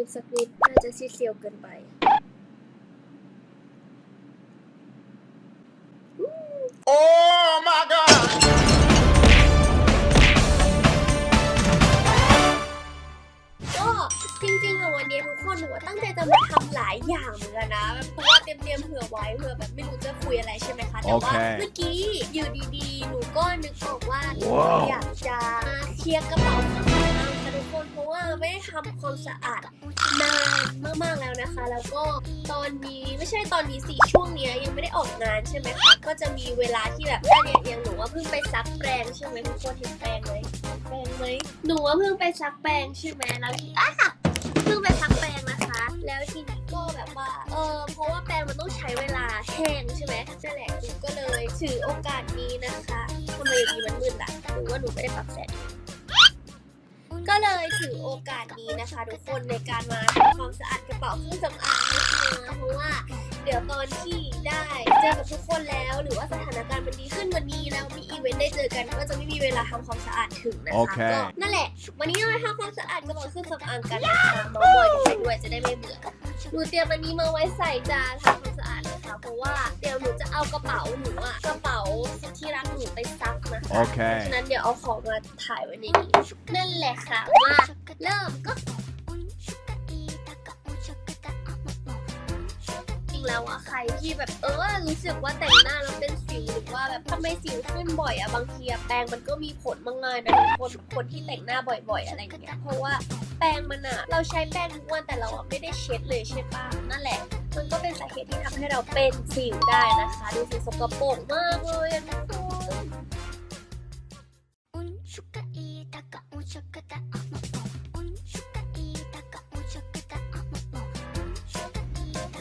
นิดสักนิด น่าจะซีเซียวเกินไป Oh my god! ก็จริงๆอะวันนี้ทุกคนหนูว่าตั้งใจจะมาทำหลายอย่างเหมือนกันนะเพราะว่าเตรียมๆเผื่อไว้เผื่อแบบไม่รู้จะคุยอะไรใช่ไหมคะแต่ว่าโอเค เมื่อกี้อยู่ดีๆ หนูก็นึกออกว่าว้าวอยากจะเคลียร์กระเป๋าเครื่องสำอางค่ะ ทุกคนเพราะว่าไม่ได้ทำความสะอาดนานมากๆแล้วนะคะ แล้วก็ตอนนี้ไม่ใช่ตอนนี้สิช่วงเนี้ยยังไม่ได้ออกงานใช่ไหมคะก็จะมีเวลาที่แบบอันเนี้ยอย่างหนูว่าเพิ่งไปซักแปรงใช่ไหมทุกคนเห็นแปรงไหมแปรงไหมหนูว่าเพิ่งไปซักแปรงใช่ไหมแล้วทีอะเพิ่งไปซักแปรงนะคะ แล้วทีนี้ก็แบบว่าเออเพราะว่าแปรงมันต้องใช้เวลาแห้งใช่ไหมนั่นแหละหนูก็เลยถือโอกาสนี้นะคะทำไมอยู่ดีมันมืดล่ะหรือว่าหนูไม่ได้ปรับแสง ก็เลยถือโอกาสนี้นะคะ ทุกคนในการมาทำความสะอาดกระเป๋าเครื่องสำอางนิดนึงนะเพราะว่าเดี๋ยวตอนที่ได้เจอกับทุกคนแล้ว หรือว่าสถานการณ์มันดีขึ้นกวันนี้แล้วมีอีเวนต์ได้เจอกันก็จะไม่มีเวลาทำความสะอาดถึงนะโอคะเคก็นั่นแหละ วันนี้เรามาทำความสะอาดกระเป๋าเครื่องสำอางกันนะคะเมามอยกันไปด้วยจะได้ไม่เบื่อหนูเตรียมอันนี้มาไว้ใส่จานทำความสะอาดนะคะเพราะว่า เดี๋ยวหนูจะเอากระเป๋าหนูอะกระเป๋าสุดที่รักหนูไปซักนะคะโอเคเพราะฉะนั้นเดี๋ยวเอาของมาถ่ายไว้ในนี้นั่นแหละค่ะมาเริ่มก็ งๆ แล้วอะใครที่แบบเออรู้สึกว่าแต่งหน้าแล้วเป็นสิวหรือว่าแบบทำไมสิวขึ้นบ่อยอะบางทีอะแปรงมันก็มีผลมากๆนะคนคนที่แต่งหน้าบ่อย ๆ อะไรอย่างเงี้ยเพราะว่าแปรงมันอะเราใช้แปรงทุกวันแต่เราอะไม่ได้เช็ดเลยใช่ปะนั่นแหละ มันก็เป็นสาเหตุที่ทำให้เราเป็นสิวได้นะคะ ดูสิสกปรกมากเลยอะทุกคน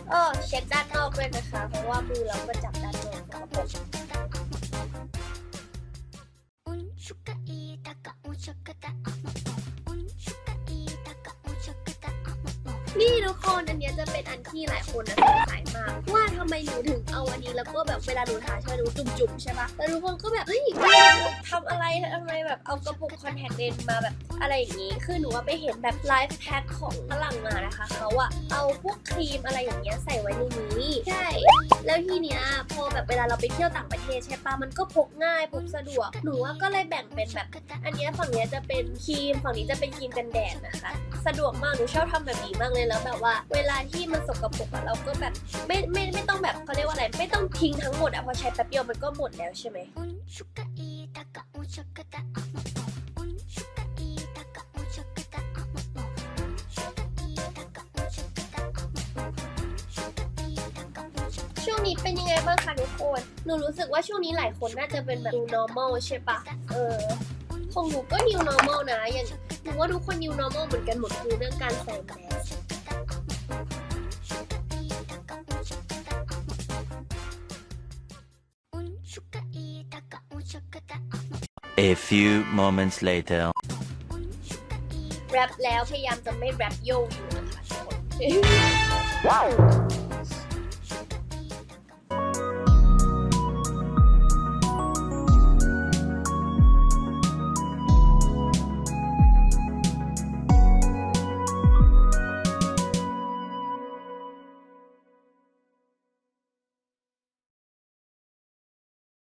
เออเช็คด้านนอกด้วยนะคะ เพราะว่ามือเราก็จับด้านนอกสกปรก นี่ทุกคนอันเนี้ยจะเป็นอันที่หลายคนนะสงสัยมากว่าทำไมหนูถึงเอาอันนี้แล้วก็แบบเวลาหนูทาใช่ไหมหนูจุ่มๆใช่ปะแล้วทุกคนก็แบบเฮ้ยทำอะไรทำไมแบบเอากระปุกคอนแทคเลนส์มาแบบอะไรอย่างนี้ คือหนูว่าไปเห็นแบบไลฟ์แพ็คของฝรั่งมานะคะเขาอะเอาพวกครีมอะไรอย่างเงี้ยใส่ไว้ในนี้ใช่แล้วทีเนี้ยพอแบบเวลาเราไปเที่ยวต่างประเทศใช่ปะมันก็พกง่ายพกสะดวกหนูว่าก็เลยแบ่งเป็นแบบ อันเนี้ยฝั่งเนี้ยจะเป็นครีมฝั่งนี้จะเป็นครีมกันแดดนะคะ สะดวกมากหนูชอบทำแบบนี้มากเลยแล้วแบบว่า เวลาที่มันสกปรกอะเราก็แบบไม่ไม่ไม่ต้องแบบเขาเรียกว่าอะไรไม่ต้องทิ้งทั้งหมดอะพอใช้แป๊บเดียวมันก็หมดแล้วใช่ไหมช่วงนี้เป็นยังไงบ้างคะทุกคน หนูรู้สึกว่าช่วงนี้หลายคนน่าจะเป็นแบบ new normal ใช่ปะเออของหนูก็ new normal นะ อย่างหนูว่าทุกคน new normal เหมือนกันหมดคือเรื่องการใส่แมส A few moments later. แรปแล้วพยายามจะไม่แรปโยอยู่นะคะทุกคน